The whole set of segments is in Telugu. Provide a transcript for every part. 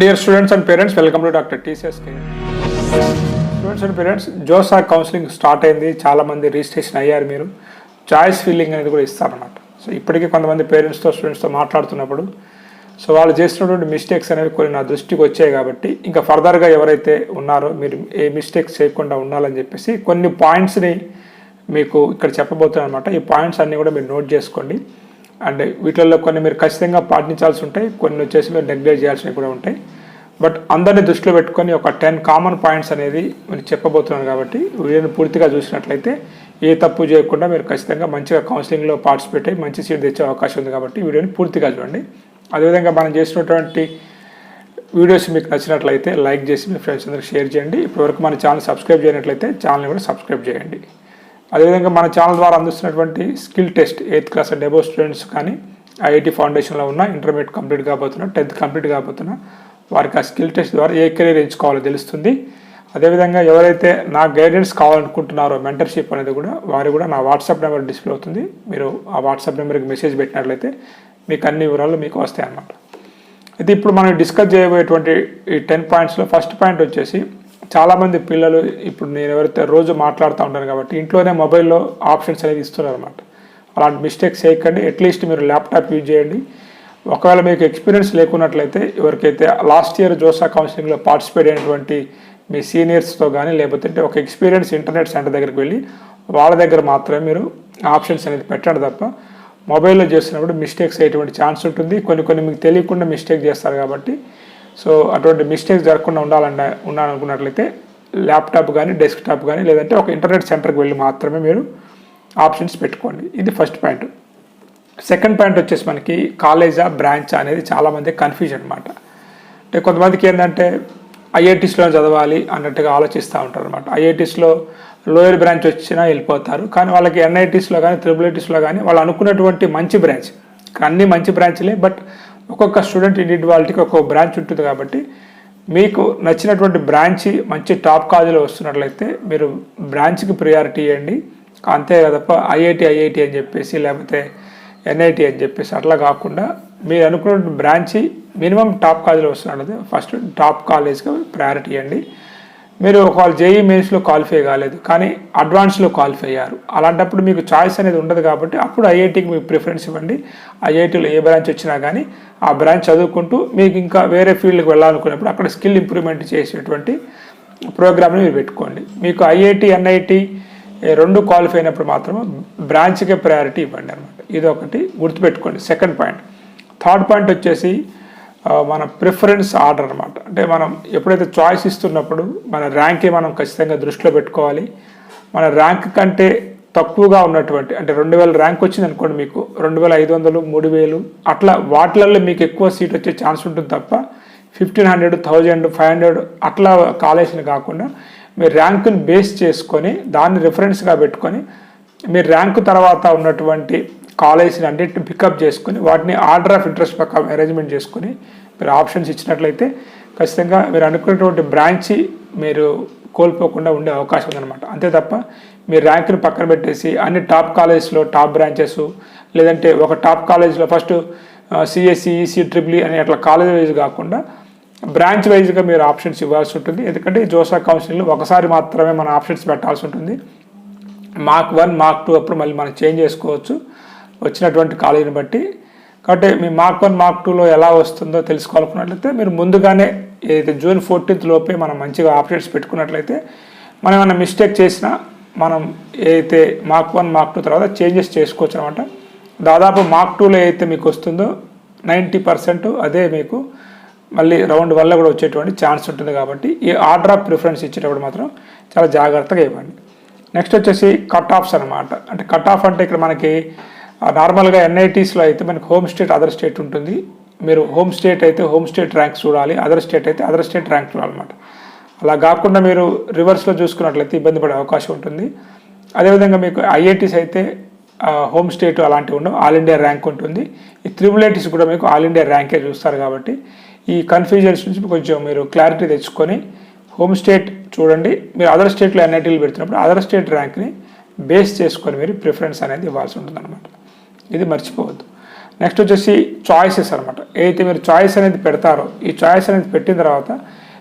Dear students and parents welcome to doctor TCS students and parents JoSAA counselling start అయింది. చాలామంది రిజిస్ట్రేషన్ అయ్యారు మీరు. చాయిస్ ఫీలింగ్ అనేది కూడా ఇస్తారన్నమాట సో ఇప్పటికీ కొంతమంది పేరెంట్స్తో స్టూడెంట్స్తో మాట్లాడుతున్నప్పుడు సో వాళ్ళు చేసినటువంటి మిస్టేక్స్ అనేవి కొన్ని నా దృష్టికి వచ్చాయి కాబట్టి ఇంకా ఫర్దర్గా ఎవరైతే ఉన్నారో మీరు ఏ మిస్టేక్స్ చేయకుండా ఉండాలని చెప్పేసి కొన్ని పాయింట్స్ని మీకు ఇక్కడ చెప్పబోతున్నాను అనమాట ఈ పాయింట్స్ అన్నీ కూడా మీరు నోట్ చేసుకోండి. అండ్ వీటిల్లో కొన్ని మీరు ఖచ్చితంగా పాటించాల్సి ఉంటాయి కొన్ని వచ్చేసి మీరు నెగ్లెక్ట్ చేయాల్సినవి కూడా ఉంటాయి. బట్ అందరినీ దృష్టిలో పెట్టుకొని ఒక టెన్ కామన్ పాయింట్స్ అనేది మీరు చెప్పబోతున్నాను కాబట్టి వీడియోని పూర్తిగా చూసినట్లయితే ఏ తప్పు చేయకుండా మీరు ఖచ్చితంగా మంచిగా కౌన్సిలింగ్లో పార్టిసిపేట్ అయ్యి మంచి సీట్ తెచ్చే అవకాశం ఉంది కాబట్టి వీడియోని పూర్తిగా చూడండి. అదేవిధంగా మనం చేసినటువంటి వీడియోస్ మీకు నచ్చినట్లయితే లైక్ చేసి మీ ఫ్రెండ్స్ అందరికి షేర్ చేయండి. ఇప్పటివరకు మన ఛానల్ సబ్స్క్రైబ్ చేయనట్లయితే ఛానల్ని కూడా సబ్స్క్రైబ్ చేయండి. అదేవిధంగా మన ఛానల్ ద్వారా అందిస్తున్నటువంటి skill test eighth class and డెబో students కానీ ఐఐటి ఫౌండేషన్లో ఉన్న ఇంటర్మీడియట్ కంప్లీట్ కాబోతున్నా టెన్త్ కంప్లీట్ కాబోతున్నా వారికి ఆ స్కిల్ టెస్ట్ ద్వారా ఏ కెరీర్ ఎంచుకోవాలో తెలుస్తుంది. అదేవిధంగా ఎవరైతే నా గైడెన్స్ కావాలనుకుంటున్నారో మెంటర్షిప్ అనేది కూడా వారు కూడా నా వాట్సాప్ నెంబర్ డిస్ప్లే అవుతుంది. మీరు ఆ వాట్సాప్ నెంబర్కి మెసేజ్ పెట్టినట్లయితే మీకు అన్ని వివరాలు మీకు వస్తాయి అన్నమాట అయితే ఇప్పుడు మనం డిస్కస్ చేయబోయేటువంటి ఈ టెన్ పాయింట్స్లో ఫస్ట్ పాయింట్ వచ్చేసి చాలామంది పిల్లలు ఇప్పుడు నేను ఎవరైతే రోజు మాట్లాడుతూ ఉంటాను కాబట్టి ఇంట్లోనే మొబైల్లో ఆప్షన్స్ అనేది ఇస్తున్నారు అనమాట అలాంటి మిస్టేక్స్ చేయకండి. అట్లీస్ట్ మీరు ల్యాప్టాప్ యూజ్ చేయండి. ఒకవేళ మీకు ఎక్స్పీరియన్స్ లేకున్నట్లయితే ఎవరికైతే లాస్ట్ ఇయర్ జోసా కౌన్సిలింగ్లో పార్టిసిపేట్ అయినటువంటి మీ సీనియర్స్తో కానీ లేకపోతే ఒక ఎక్స్పీరియన్స్ ఇంటర్నెట్ సెంటర్ దగ్గరికి వెళ్ళి వాళ్ళ దగ్గర మాత్రమే మీరు ఆప్షన్స్ అనేది పెట్టండి తప్ప మొబైల్లో చేస్తున్నప్పుడు మిస్టేక్స్ అయ్యేటువంటి ఛాన్స్ ఉంటుంది. కొన్ని కొన్ని మీకు తెలియకుండా మిస్టేక్ చేస్తారు కాబట్టి సో అటువంటి మిస్టేక్స్ జరగకుండా ఉండాలన్న ఉండాలనుకున్నట్లయితే ల్యాప్టాప్ కానీ డెస్క్టాప్ కానీ లేదంటే ఒక ఇంటర్నెట్ సెంటర్కి వెళ్ళి మాత్రమే మీరు ఆప్షన్స్ పెట్టుకోండి. ఇది ఫస్ట్ పాయింట్ సెకండ్ పాయింట్ వచ్చేసి మనకి కాలేజా బ్రాంచ్ అనేది చాలామంది కన్ఫ్యూజన్ అనమాట అంటే కొంతమందికి ఏంటంటే ఐఐటీస్లో చదవాలి అన్నట్టుగా ఆలోచిస్తూ ఉంటారు అనమాట ఐఐటీస్లో లోయర్ బ్రాంచ్ వచ్చినా వెళ్ళిపోతారు. కానీ వాళ్ళకి ఎన్ఐటీస్లో కానీ త్రిబుల్ ఐటీస్లో కానీ వాళ్ళు అనుకున్నటువంటి మంచి బ్రాంచ్ అన్ని మంచి బ్రాంచ్లే బట్ ఒక్కొక్క స్టూడెంట్ ఇండివిజువాలిటీకి ఒక్కొక్క బ్రాంచ్ ఉంటుంది కాబట్టి మీకు నచ్చినటువంటి బ్రాంచ్ మంచి టాప్ కాలేజీలో వస్తున్నట్లయితే మీరు బ్రాంచ్కి ప్రియారిటీ ఇవ్వండి. అంతే తప్ప ఐఐటి ఐఐటి అని చెప్పేసి లేకపోతే ఎన్ఐటి అని చెప్పేసి అట్లా కాకుండా మీరు అనుకున్న బ్రాంచి మినిమం టాప్ కాలేజీలో వస్తున్నట్లయితే ఫస్ట్ టాప్ కాలేజ్కి ప్రయారిటీ ఇవ్వండి. మీరు ఒకవేళ జేఈ మెయిన్స్లో క్వాలిఫై కాలేదు కానీ అడ్వాన్స్లో క్వాలిఫై అయ్యారు. అలాంటప్పుడు మీకు చాయిస్ అనేది ఉండదు కాబట్టి అప్పుడు ఐఐటికి మీకు ప్రిఫరెన్స్ ఇవ్వండి. ఐఐటీలో ఏ బ్రాంచ్ వచ్చినా కానీ ఆ బ్రాంచ్ చదువుకుంటూ మీకు ఇంకా వేరే ఫీల్డ్కి వెళ్ళాలనుకున్నప్పుడు అక్కడ స్కిల్ ఇంప్రూవ్మెంట్ చేసేటువంటి ప్రోగ్రామ్ని మీరు పెట్టుకోండి. మీకు ఐఐటి ఎన్ఐటి రెండు క్వాలిఫై అయినప్పుడు మాత్రం బ్రాంచ్కే ప్రయారిటీ ఇవ్వండి అనమాట ఇది ఒకటి గుర్తుపెట్టుకోండి. Second point. థర్డ్ పాయింట్ వచ్చేసి మన ప్రిఫరెన్స్ ఆర్డర్ అనమాట అంటే మనం ఎప్పుడైతే చాయిస్ ఇస్తున్నప్పుడు మన ర్యాంకే మనం ఖచ్చితంగా దృష్టిలో పెట్టుకోవాలి. మన ర్యాంక్ కంటే తక్కువగా ఉన్నటువంటి అంటే రెండు వేల ర్యాంక్ వచ్చింది అనుకోండి మీకు రెండు వేల ఐదు వందలు మూడు వేలు అట్లా వాటిలలో మీకు ఎక్కువ సీట్ వచ్చే ఛాన్స్ ఉంటుంది తప్ప fifteen hundred thousand five hundred అట్లా కాలేజీని కాకుండా మీరు ర్యాంకుని బేస్ చేసుకొని దాన్ని రిఫరెన్స్గా పెట్టుకొని మీరు ర్యాంకు తర్వాత ఉన్నటువంటి కాలేజీని అన్నింటిని పికప్ చేసుకొని వాటిని ఆర్డర్ ఆఫ్ ఇంట్రెస్ట్ ప్రకారం అరేంజ్మెంట్ చేసుకొని మీరు ఆప్షన్స్ ఇచ్చినట్లయితే ఖచ్చితంగా మీరు అనుకున్నటువంటి బ్రాంచి మీరు కోల్పోకుండా ఉండే అవకాశం ఉందన్నమాట. అంతే తప్ప మీరు ర్యాంకుని పక్కన పెట్టేసి అన్ని టాప్ కాలేజెస్లో టాప్ బ్రాంచెస్ లేదంటే ఒక టాప్ కాలేజ్లో ఫస్ట్ సిఎస్సి ఈసీ ట్రిపుల్ అని అట్లా కాలేజ్ వైజ్ కాకుండా బ్రాంచ్ వైజ్గా మీరు ఆప్షన్స్ ఇవ్వాల్సి ఉంటుంది. ఎందుకంటే జోసా కౌన్సిలింగ్లో ఒకసారి మాత్రమే మన ఆప్షన్స్ పెట్టాల్సి ఉంటుంది. మార్క్ వన్ మార్క్ టూ అప్పుడు మళ్ళీ మనం చేంజ్ చేసుకోవచ్చు. వచ్చినటువంటి కాలేజీని బట్టి. కాబట్టి మీ మార్క్ వన్ మార్క్ టూలో ఎలా వస్తుందో తెలుసుకోవాలనుకున్నట్లయితే మీరు ముందుగానే ఏదైతే జూన్ ఫోర్టీన్త్ లోపే మనం మంచిగా ఆప్షన్స్ పెట్టుకున్నట్లయితే మనం ఏమైనా మిస్టేక్ చేసినా మనం ఏదైతే మార్క్ వన్ మార్క్ టూ తర్వాత చేంజెస్ చేసుకోవచ్చు అనమాట దాదాపు మార్క్ టూలో ఏదైతే మీకు వస్తుందో నైంటీ పర్సెంట్ అదే మీకు మళ్ళీ రౌండ్ వల్ల కూడా వచ్చేటువంటి ఛాన్స్ ఉంటుంది కాబట్టి ఈ ఆర్డర్ ఆఫ్ ప్రిఫరెన్స్ ఇచ్చేటప్పుడు మాత్రం చాలా జాగ్రత్తగా ఇవ్వండి. నెక్స్ట్ వచ్చేసి కట్ ఆఫ్స్ అనమాట అంటే కట్ ఆఫ్ అంటే ఇక్కడ మనకి నార్మల్గా ఎన్ఐటీస్లో అయితే మనకి హోమ్ స్టేట్ అదర్ స్టేట్ ఉంటుంది. మీరు హోమ్ స్టేట్ అయితే హోమ్ స్టేట్ ర్యాంక్ చూడాలి అదర్ స్టేట్ అయితే అదర్ స్టేట్ ర్యాంక్ చూడాలన్నమాట. అలా కాకుండా మీరు రివర్స్లో చూసుకున్నట్లయితే ఇబ్బంది పడే అవకాశం ఉంటుంది. అదేవిధంగా మీకు ఐఐటీస్ అయితే హోమ్ స్టేట్ అలాంటివి ఉండవు ఆల్ ఇండియా ర్యాంక్ ఉంటుంది. ఈ త్రిబుల్ ఐటీస్ కూడా మీకు ఆల్ ఇండియా ర్యాంకే చూస్తారు కాబట్టి ఈ కన్ఫ్యూజన్స్ నుంచి కొంచెం మీరు క్లారిటీ తెచ్చుకొని హోమ్ స్టేట్ చూడండి. మీరు అదర్ స్టేట్లో ఎన్ఐటీలు పెడుతున్నప్పుడు అదర్ స్టేట్ ర్యాంక్ని బేస్ చేసుకొని మీరు ప్రిఫరెన్స్ అనేది ఇవ్వాల్సి ఉంటుంది అన్నమాట ఇది మర్చిపోవద్దు. నెక్స్ట్ వచ్చేసి చాయిసెస్ అనమాట ఏదైతే మీరు చాయిస్ అనేది పెడతారో ఈ చాయిస్ అనేది పెట్టిన తర్వాత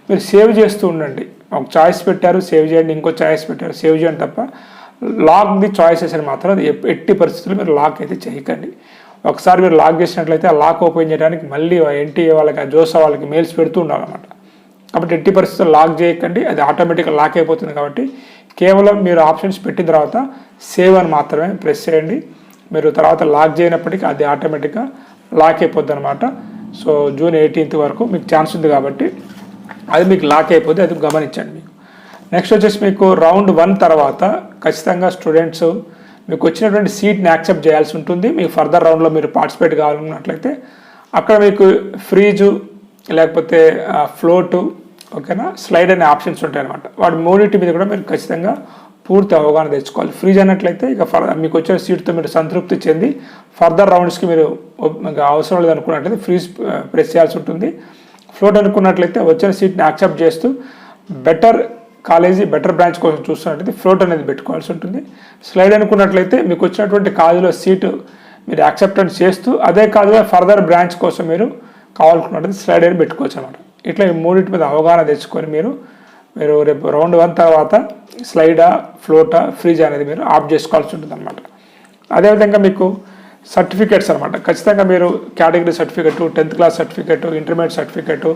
మీరు సేవ్ చేస్తూ ఉండండి. ఒక చాయిస్ పెట్టారు సేవ్ చేయండి ఇంకో చాయిస్ పెట్టారు సేవ్ చేయండి తప్ప లాక్ ది చాయిసెస్ అని మాత్రం అది ఎట్టి పరిస్థితుల్లో మీరు లాక్ అయితే చేయకండి. ఒకసారి మీరు లాక్ చేసినట్లయితే ఆ లాక్ ఓపెన్ చేయడానికి మళ్ళీ ఎన్టీఏ వాళ్ళకి జోసా వాళ్ళకి మెయిల్స్ పెడుతూ ఉండాలన్నమాట. కాబట్టి ఎట్టి పరిస్థితుల్లో లాక్ చేయకండి. అది ఆటోమేటిక్గా లాక్ అయిపోతుంది కాబట్టి కేవలం మీరు ఆప్షన్స్ పెట్టిన తర్వాత సేవ్ అని మాత్రమే ప్రెస్ చేయండి. మీరు తర్వాత లాక్ చేయనప్పటికీ అది ఆటోమేటిక్గా లాక్ అయిపోద్ది అనమాట సో జూన్ ఎయిటీన్త్ వరకు మీకు ఛాన్స్ ఉంది కాబట్టి అది మీకు లాక్ అయిపోద్ది అది గమనించండి మీకు నెక్స్ట్ వచ్చేసి మీకు రౌండ్ వన్ తర్వాత ఖచ్చితంగా స్టూడెంట్స్ మీకు వచ్చినటువంటి సీట్ని యాక్సెప్ట్ చేయాల్సి ఉంటుంది. మీకు ఫర్దర్ రౌండ్లో మీరు పార్టిసిపేట్ కావాలన్నట్లయితే అక్కడ మీకు ఫ్రీజు లేకపోతే ఫ్లోటు ఓకేనా? స్లైడ్ అనే ఆప్షన్స్ ఉంటాయి అనమాట వాటి మూడింటి మీద కూడా మీరు ఖచ్చితంగా పూర్తి అవగాహన తెచ్చుకోవాలి. ఫ్రీజ్ అన్నట్లయితే ఇక ఫర్ మీకు వచ్చిన సీట్తో మీరు సంతృప్తి చెంది ఫర్దర్ రౌండ్స్కి మీరు ఇంకా అవసరం లేదు అనుకున్నట్లయితే ఫ్రీజ్ ప్రెస్ చేయాల్సి ఉంటుంది. ఫ్లోట్ అనుకున్నట్లయితే వచ్చిన సీట్ని యాక్సెప్ట్ చేస్తూ బెటర్ కాలేజీ బెటర్ బ్రాంచ్ కోసం చూస్తున్నట్లయితే ఫ్లోట్ అనేది పెట్టుకోవాల్సి ఉంటుంది. స్లైడ్ అనుకున్నట్లయితే మీకు వచ్చినటువంటి కాజులో సీటు మీరు యాక్సెప్టెన్స్ చేస్తూ అదే కాజులో ఫర్దర్ బ్రాంచ్ కోసం మీరు కావాలనుకున్నట్లయితే స్లైడ్ అని పెట్టుకోవచ్చు అనమాట ఇట్లా ఈ మూడింటి మీద అవగాహన తెచ్చుకొని మీరు మీరు రేపు రౌండ్ వన్ తర్వాత స్లైడా ఫ్లోటా ఫ్రీజ్ అనేది మీరు ఆఫ్ చేసుకోవాల్సి ఉంటుంది అనమాట అదేవిధంగా మీకు సర్టిఫికేట్స్ అనమాట ఖచ్చితంగా మీరు category certificate tenth class certificate intermediate certificate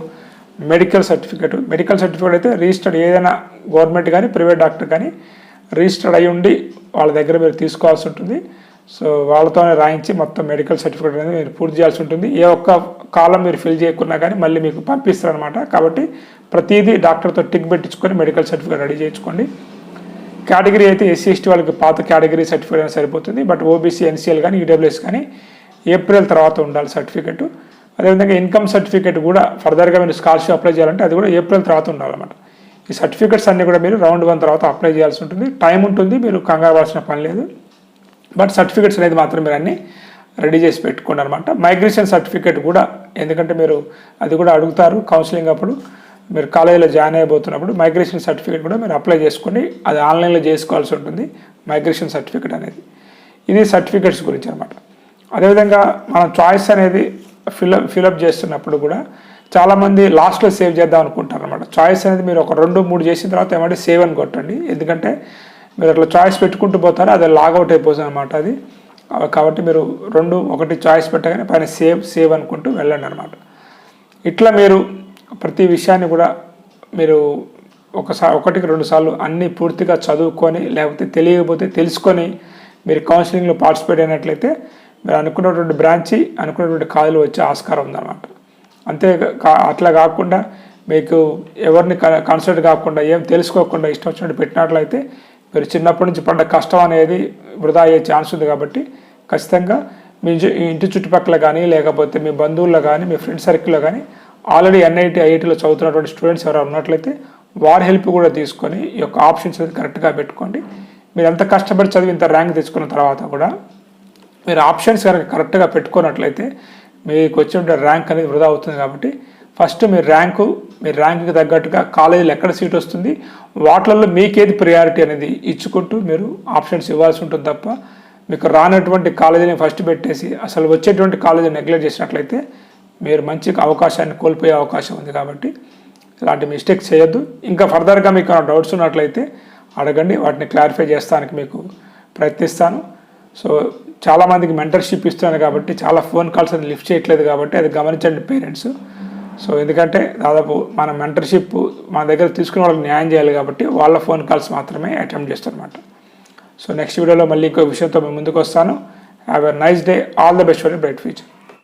medical certificate. Medical certificate అయితే రిజిస్టర్డ్ ఏదైనా గవర్నమెంట్ కానీ ప్రైవేట్ డాక్టర్ కానీ రిజిస్టర్డ్ అయి ఉండి వాళ్ళ దగ్గర మీరు తీసుకోవాల్సి ఉంటుంది. సో వాళ్ళతోనే రాయించి మొత్తం మెడికల్ సర్టిఫికేట్ అనేది మీరు పూర్తి చేయాల్సి ఉంటుంది. ఏ ఒక్క కాలం మీరు ఫిల్ చేయకున్నా కానీ మళ్ళీ మీకు పంపిస్తారనమాట కాబట్టి ప్రతిదీ డాక్టర్తో టిక్ పెట్టించుకొని మెడికల్ సర్టిఫికేట్ రెడీ చేయించుకోండి. కేటగిరీ అయితే ఎస్సీ ఎస్టీ వాళ్ళకి పాత కేటగిరీ సర్టిఫికేట్ అయినా సరిపోతుంది. బట్ ఓబీసీ ఎన్సీఎల్ కానీ ఈడబ్ల్యూఎస్ కానీ ఏప్రిల్ తర్వాత ఉండాలి సర్టిఫికెట్ అదేవిధంగా ఇన్కమ్ సర్టిఫికేట్ కూడా ఫర్దర్గా మీరు స్కాలర్షిప్ అప్లై చేయాలంటే అది కూడా ఏప్రిల్ తర్వాత ఉండాలన్నమాట. ఈ సర్టిఫికేట్స్ అన్నీ కూడా మీరు రౌండ్ వన్ తర్వాత అప్లై చేయాల్సి ఉంటుంది. టైం ఉంటుంది మీరు కంగారు పని లేదు. బట్ సర్టిఫికెట్స్ అనేది మాత్రం మీరు అన్ని రెడీ చేసి పెట్టుకోండి అనమాట మైగ్రేషన్ సర్టిఫికేట్ కూడా ఎందుకంటే మీరు అది కూడా అడుగుతారు కౌన్సిలింగ్ అప్పుడు మీరు కాలేజీలో జాయిన్ అయిపోతున్నప్పుడు మైగ్రేషన్ సర్టిఫికేట్ కూడా మీరు అప్లై చేసుకొని అది ఆన్లైన్లో చేసుకోవాల్సి ఉంటుంది మైగ్రేషన్ సర్టిఫికేట్ అనేది. ఇది సర్టిఫికేట్స్ గురించి అనమాట అదేవిధంగా మనం చాయిస్ అనేది ఫిల్అప్ ఫిల్అప్ చేస్తున్నప్పుడు కూడా చాలామంది లాస్ట్లో సేవ్ చేద్దాం అనుకుంటారు అనమాట చాయిస్ అనేది మీరు ఒక రెండు మూడు చేసిన తర్వాత ఏమంటే సేవ్ అని కొట్టండి. ఎందుకంటే మీరు అట్లా చాయిస్ పెట్టుకుంటూ పోతారు? అది లాగౌట్ అయిపోతుంది అనమాట అది. కాబట్టి మీరు రెండు ఒకటి చాయిస్ పెట్టగానే పైన సేవ్ సేవ్ అనుకుంటూ వెళ్ళండి అనమాట ఇట్లా మీరు ప్రతి విషయాన్ని కూడా మీరు ఒకసారి ఒకటికి రెండు సార్లు అన్నీ పూర్తిగా చదువుకొని లేకపోతే తెలియకపోతే తెలుసుకొని మీరు కౌన్సిలింగ్లో పార్టిసిపేట్ అయినట్లయితే మీరు అనుకున్నటువంటి బ్రాంచి అనుకున్నటువంటి కాదులు వచ్చే ఆస్కారం ఉందన్నమాట. అంతే కా- అట్లా కాకుండా మీకు ఎవరిని కన్సల్ట్ కాకుండా ఏం తెలుసుకోకుండా ఇష్టం వచ్చినట్టు పెట్టినట్లయితే మీరు చిన్నప్పటి నుంచి పడ్డ కష్టం అనేది వృధా అయ్యే ఛాన్స్ ఉంది కాబట్టి ఖచ్చితంగా మీ ఇంటి- చుట్టుపక్కల కానీ లేకపోతే మీ బంధువుల్లో కానీ మీ ఫ్రెండ్ సర్కిల్లో కానీ ఆల్రెడీ ఎన్ఐటి ఐఐటీలో చదువుతున్నటువంటి స్టూడెంట్స్ ఎవరైనా ఉన్నట్లయితే వారి హెల్ప్ కూడా తీసుకొని ఈ యొక్క ఆప్షన్స్ అనేది కరెక్ట్గా పెట్టుకోండి. మీరు ఎంత కష్టపడి చదివి ఇంత ర్యాంక్ తెచ్చుకున్న తర్వాత కూడా మీరు ఆప్షన్స్ కనుక కరెక్ట్గా పెట్టుకున్నట్లయితే మీకు వచ్చే ర్యాంక్ అనేది వృధా అవుతుంది కాబట్టి ఫస్ట్ మీ ర్యాంకు మీ ర్యాంక్కి తగ్గట్టుగా కాలేజీలో ఎక్కడ సీట్ వస్తుంది వాటిలలో మీకేది ప్రియారిటీ అనేది ఇచ్చుకుంటూ మీరు ఆప్షన్స్ ఇవ్వాల్సి ఉంటుంది తప్ప మీకు రానటువంటి కాలేజీని ఫస్ట్ పెట్టేసి అసలు వచ్చేటువంటి కాలేజీని నెగ్లెక్ట్ చేసినట్లయితే మీరు మంచి అవకాశాన్ని కోల్పోయే అవకాశం ఉంది కాబట్టి ఇలాంటి మిస్టేక్స్ చేయొద్దు. ఇంకా ఫర్దర్గా మీకు డౌట్స్ ఉన్నట్లయితే అడగండి వాటిని క్లారిఫై చేస్తానికి మీకు ప్రయత్నిస్తాను. సో చాలామందికి మెంటర్షిప్ ఇస్తున్నాను కాబట్టి చాలా ఫోన్ కాల్స్ అది లిఫ్ట్ చేయట్లేదు కాబట్టి అది గమనించండి పేరెంట్స్ సో ఎందుకంటే దాదాపు మన మెంటర్షిప్ మన దగ్గర తీసుకునే వాళ్ళకి న్యాయం చేయాలి కాబట్టి వాళ్ళ ఫోన్ కాల్స్ మాత్రమే అటెంప్ట్ చేస్తారనమాట సో నెక్స్ట్ వీడియోలో మళ్ళీ ఇంకో విషయంతో మేము ముందుకు వస్తాను. Have a nice day all the best for bright future